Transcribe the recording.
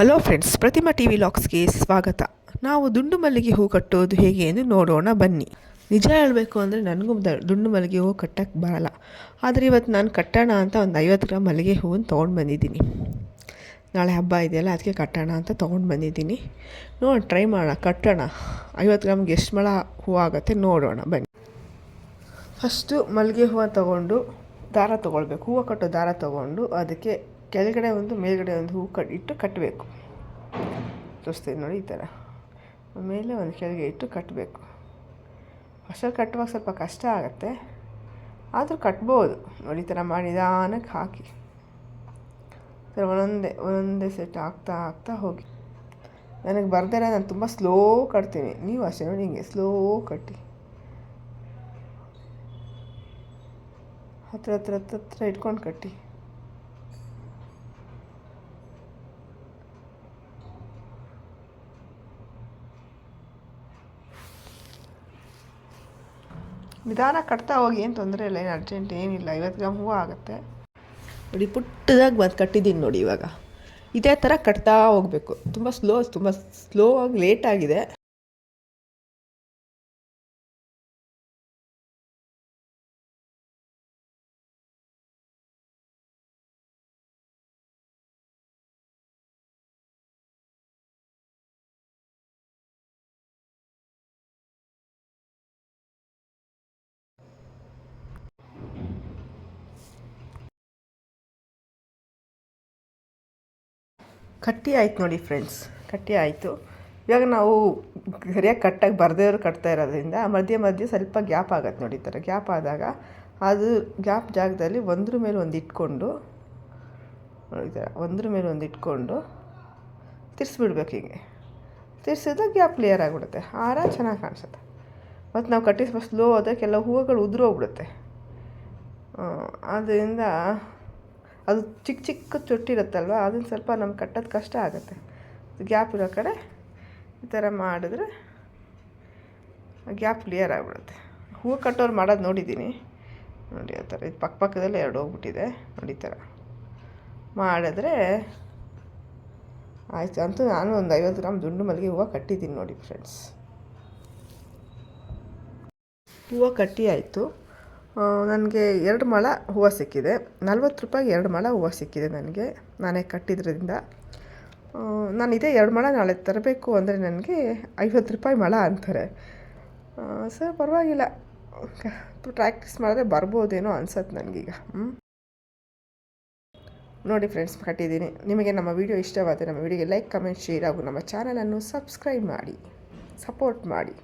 Hello friends Pratima T V ಲಾಕ್ಸ್ಗೆ ಸ್ವಾಗತ. ನಾವು ದುಂಡು ಮಲ್ಲಿಗೆ ಹೂ ಕಟ್ಟೋದು ಹೇಗೆ ಎಂದು ನೋಡೋಣ, ಬನ್ನಿ. ನಿಜ ಹೇಳಬೇಕು ಅಂದರೆ ನನಗೂ ದುಂಡು ಮಲ್ಲಿಗೆ ಹೂ ಕಟ್ಟಕ್ಕೆ ಬರಲ್ಲ. ಆದರೆ ಇವತ್ತು ನಾನು ಕಟ್ಟೋಣ ಅಂತ ಒಂದು ಐವತ್ತು ಗ್ರಾಮ್ ಮಲ್ಲಿಗೆ ಹೂವನ್ನು ತೊಗೊಂಡು ಬಂದಿದ್ದೀನಿ. ನಾಳೆ ಹಬ್ಬ ಇದೆಯಲ್ಲ ಅದಕ್ಕೆ ಕಟ್ಟೋಣ ಅಂತ ತೊಗೊಂಡು ಬಂದಿದ್ದೀನಿ. ನೋಡೋಣ ಟ್ರೈ ಮಾಡೋಣ, ಕಟ್ಟೋಣ. ಐವತ್ತು ಗ್ರಾಮ್ಗೆ ಎಷ್ಟು ಮಳ ಹೂ ಆಗುತ್ತೆ ನೋಡೋಣ, ಬನ್ನಿ. ಫಸ್ಟು ಮಲ್ಲಿಗೆ ಹೂವು ತಗೊಂಡು ದಾರ ತೊಗೊಳ್ಬೇಕು. ಹೂವು ಕಟ್ಟೋ ದಾರ ತೊಗೊಂಡು ಅದಕ್ಕೆ ಕೆಳಗಡೆ ಒಂದು, ಮೇಲ್ಗಡೆ ಒಂದು ಹೂ ಕಟ್, ಇಟ್ಟು ಕಟ್ಟಬೇಕು ತೋರಿಸ್ತೀನಿ ನೋಡಿ ಈ ಥರ. ಮೇಲೆ ಒಂದು ಕೆಳಗೆ ಇಟ್ಟು ಕಟ್ಟಬೇಕು ಫಸ್ಟಲ್ಲಿ ಕಟ್ಟುವಾಗ ಸ್ವಲ್ಪ ಕಷ್ಟ ಆಗುತ್ತೆ. ಆದರೂ ಕಟ್ಬೋದು. ನೋಡಿ ಈ ಥರ ಮಾಡಿ ನಿಧಾನಕ್ಕೆ ಹಾಕಿ. ಸರ್ ಒಂದೊಂದೇ ಒಂದೊಂದೇ ಸೆಟ್ ಹಾಕ್ತಾ ಆಗ್ತಾ ಹೋಗಿ. ನನಗೆ ಬರ್ದಿರ ನಾನು ತುಂಬ ಸ್ಲೋ ಕಟ್ತೀನಿ. ನೀವು ಅಷ್ಟೇ ನೋಡಿ ಹಿಂಗೆ ಸ್ಲೋ ಕಟ್ಟಿ. ಹತ್ರ ಹತ್ರ ಹತ್ರ ಹತ್ರ ಇಟ್ಕೊಂಡು ಕಟ್ಟಿ. ನಿಧಾನ ಕಟ್ತಾ ಹೋಗಿ, ಏನು ತೊಂದರೆ ಇಲ್ಲ, ಏನು ಅರ್ಜೆಂಟ್ ಏನಿಲ್ಲ ಐವತ್ತು ಗ್ರಾಮ್ ಹೂವು ಆಗುತ್ತೆ. ನೋಡಿ, ಪುಟ್ಟದಾಗಿ ಬಂದು ಕಟ್ಟಿದ್ದೀನಿ ನೋಡಿ ಇವಾಗ. ಇದೇ ಥರ ಕಟ್ತಾ ಹೋಗಬೇಕು. ತುಂಬ ಸ್ಲೋ ತುಂಬ ಸ್ಲೋ ಆಗಿ ಲೇಟ್ ಕಟ್ಟಿ ಆಯ್ತು ನೋಡಿ ಫ್ರೆಂಡ್ಸ್ ಕಟ್ಟಿ ಆಯಿತು. ಇವಾಗ ನಾವು ಸರಿಯಾಗಿ ಕಟ್ಟಾಗಿ ಬರ್ದೇವ್ರು ಕಟ್ತಾ ಇರೋದ್ರಿಂದ ಮಧ್ಯೆ ಮಧ್ಯೆ ಸ್ವಲ್ಪ ಗ್ಯಾಪ್ ಆಗತ್ತೆ ನೋಡಿ ಈ ಥರ ಗ್ಯಾಪ್ ಆದಾಗ ಅದು ಗ್ಯಾಪ್ ಜಾಗದಲ್ಲಿ ಒಂದ್ರ ಮೇಲೆ ಒಂದು ಇಟ್ಕೊಂಡು ಈ ಥರ ಒಂದ್ರ ಮೇಲೆ ಒಂದು ಇಟ್ಕೊಂಡು ತಿರ್ಸ್ಬಿಡ್ಬೇಕು ಹೀಗೆ. ತಿರ್ಸಿದ್ರೆ ಗ್ಯಾಪ್ ಕ್ಲಿಯರ್ ಆಗಿಬಿಡುತ್ತೆ. ಹಾರ ಚೆನ್ನಾಗಿ ಕಾಣಿಸುತ್ತೆ. ಮತ್ತು ನಾವು ಕಟ್ಟಿ ಸ್ವಲ್ಪ ಸ್ಲೋ ಹೋದಾಗ ಕೆಲವು ಹೂವುಗಳು ಉದುರೋಗ್ಬಿಡುತ್ತೆ. ಅದರಿಂದ ಅದು ಚಿಕ್ಕ ಚಿಕ್ಕ ಚೊಟ್ಟಿರುತ್ತಲ್ವ ಅದನ್ನು ಸ್ವಲ್ಪ ನಮ್ಗೆ ಕಟ್ಟೋದು ಕಷ್ಟ ಆಗುತ್ತೆ. ಗ್ಯಾಪ್ ಇರೋ ಕಡೆ ಈ ಥರ ಮಾಡಿದ್ರೆ ಗ್ಯಾಪ್ ಕ್ಲಿಯರ್ ಆಗಿಬಿಡುತ್ತೆ. ಹೂವು ಕಟ್ಟೋರು ಮಾಡೋದು ನೋಡಿದ್ದೀನಿ. ನೋಡಿ ಆ ಥರ, ಇದು ಪಕ್ಕ ಪಕ್ಕದಲ್ಲಿ ಎರಡು ಹೋಗ್ಬಿಟ್ಟಿದೆ, ನೋಡಿ ಥರ. ಮಾಡಿದ್ರೆ ಆಯಿತು. ಅಂತೂ ನಾನು ಒಂದು ಐವತ್ತು ಗ್ರಾಮ್ ದುಂಡು ಮಲ್ಲಿಗೆ ಹೂವು ಕಟ್ಟಿದ್ದೀನಿ ನೋಡಿ ಫ್ರೆಂಡ್ಸ್ ಹೂವು ಕಟ್ಟಿ ಆಯಿತು. ನನಗೆ ಎರಡು ಮೊಳ ಹೂವು ಸಿಕ್ಕಿದೆ. ನಲ್ವತ್ತು ರೂಪಾಯಿ ಎರಡು ಮೊಳ ಹೂವು ಸಿಕ್ಕಿದೆ ನನಗೆ, ನಾನೇ ಕಟ್ಟಿದ್ರಿಂದ. ನಾನು ಇದೇ ಎರಡು ಮೊಳ ನಾಳೆ ತರಬೇಕು ಅಂದರೆ ನನಗೆ ಐವತ್ತು ರೂಪಾಯಿ ಮೊಳ ಅಂತಾರೆ. ಸರ್, ಪರವಾಗಿಲ್ಲ. ಪ್ರಾಕ್ಟೀಸ್ ಮಾಡಿದ್ರೆ ಬರ್ಬೋದೇನೋ ಅನ್ಸತ್ತೆ ನನಗೀಗ. ಹ್ಞೂ ನೋಡಿ ಫ್ರೆಂಡ್ಸ್ ಕಟ್ಟಿದ್ದೀನಿ. ನಿಮಗೆ ನಮ್ಮ ವಿಡಿಯೋ ಇಷ್ಟವಾದರೆ ನಮ್ಮ ವಿಡಿಯೋಗೆ ಲೈಕ್ ಕಮೆಂಟ್ ಶೇರ್ ಹಾಗೂ ನಮ್ಮ ಚಾನಲನ್ನು ಸಬ್ಸ್ಕ್ರೈಬ್ ಮಾಡಿ. ಸಪೋರ್ಟ್ ಮಾಡಿ.